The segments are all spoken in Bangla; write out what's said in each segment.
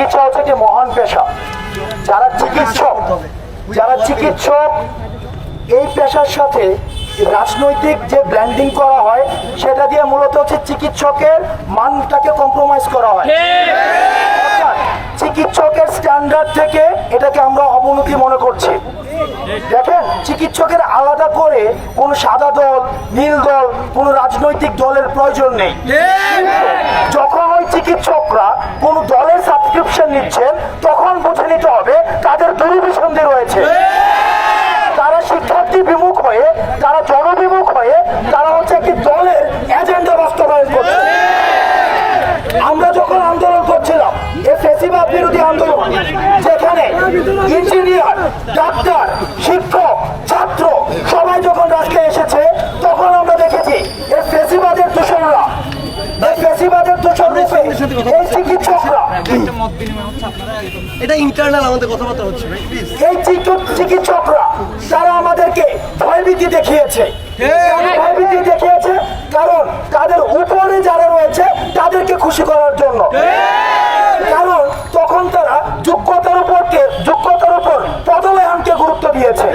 চিকিৎসা হচ্ছে একটি মহান পেশা। যারা চিকিৎসক যারা চিকিৎসক এই পেশার সাথে রাজনৈতিক যে ব্র্যান্ডিং করা হয় সেটা দিয়ে মূলত হচ্ছে চিকিৎসকের মানটাকে কম্প্রোমাইজ করা হয়। চিকিৎসকের স্ট্যান্ডার্ড থেকে এটাকে আমরা অবনতি মনে করছি। দেখেন চিকিৎসকের আলাদা করে কোনো সাদা দল নীল দল কোনো রাজনৈতিক দলের প্রয়োজন নেই। যখন ওই চিকিৎসকরা কোন সাবস্ক্রিপশন নিচ্ছেন, তখন বুঝে নিতে হবে তাদের দুরভিসন্ধি রয়েছে। তারা শিক্ষার্থী বিমুখ হয়ে, তারা জনবিমুখ হয়ে, তারা হচ্ছে একটি দলের এজেন্ডা বাস্তবায়ন করছে। আমরা যখন আন্দোলন করছিলাম, এ ফেসিবাদ বিরোধী আন্দোলন, যেখানে রূপে এই চিকিৎসকরা এটা ইন্টারনাল আমাদের কথাবার্তা হচ্ছে এই চিকিৎসকরা তারা আমাদেরকে ভয়ভীতি দেখিয়েছে। ভয়ভীতি দেখিয়েছে কারণ তাদের উপরে যারা রয়েছে তাদেরকে খুশি করার জন্য। কারণ তখন তারা যোগ্যতার উপর কে- যোগ্যতার উপর পদলায়নকে গুরুত্ব দিয়েছে।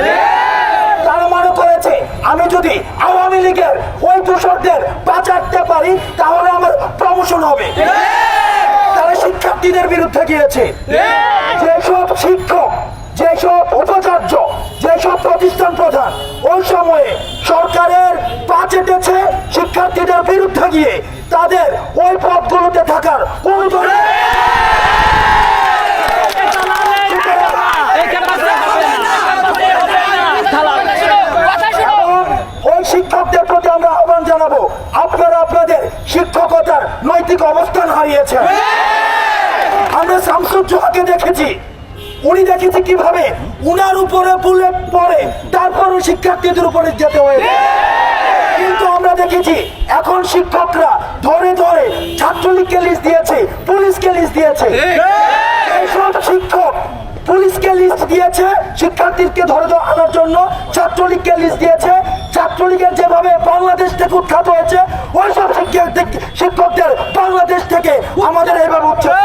তারা মনে করেছে আমি যদি আওয়ামী লীগের ওই দূষকদের বাঁচাতে পারি তাহলে প্রমোশন হবে। তারা শিক্ষার্থীদের বিরুদ্ধে গিয়েছে, যেসব শিক্ষক, যেসব উপাচার্য, যেসব প্রতিষ্ঠান প্রধান, ওই সময়ে সরকারের পা শিক্ষার্থীদের বিরুদ্ধে গিয়ে তাদের ওই পদগুলোতে থাকার কোন ধরনের শিক্ষকতার নৈতিক অবস্থান হারিয়েছেন আমরা শামসুজ্জোহাকে দেখেছি। উনি দেখেছি কীভাবে উনার উপরে বুলেট পড়ে, তারপরও শিক্ষার্থীদের উপরে যেতে হয়েছে। কিন্তু আমরা দেখেছি এখন শিক্ষকরা ধরে ধরে ছাত্রলীগকে লিস্ট দিয়েছে, পুলিশকে লিস্ট দিয়েছে। এইসব শিক্ষক পুলিশকে লিস্ট দিয়েছে, শিক্ষার্থীকে ধরে ধরে আনার জন্য ছাত্রলীগকে লিস্ট দিয়েছে। ছাত্রলীগের যেভাবে বাংলাদেশ থেকে উৎখাত হয়েছে, ওইসব শিক্ষক শিক্ষকদের থেকে আমাদের এইভাবে উচ্ছেদ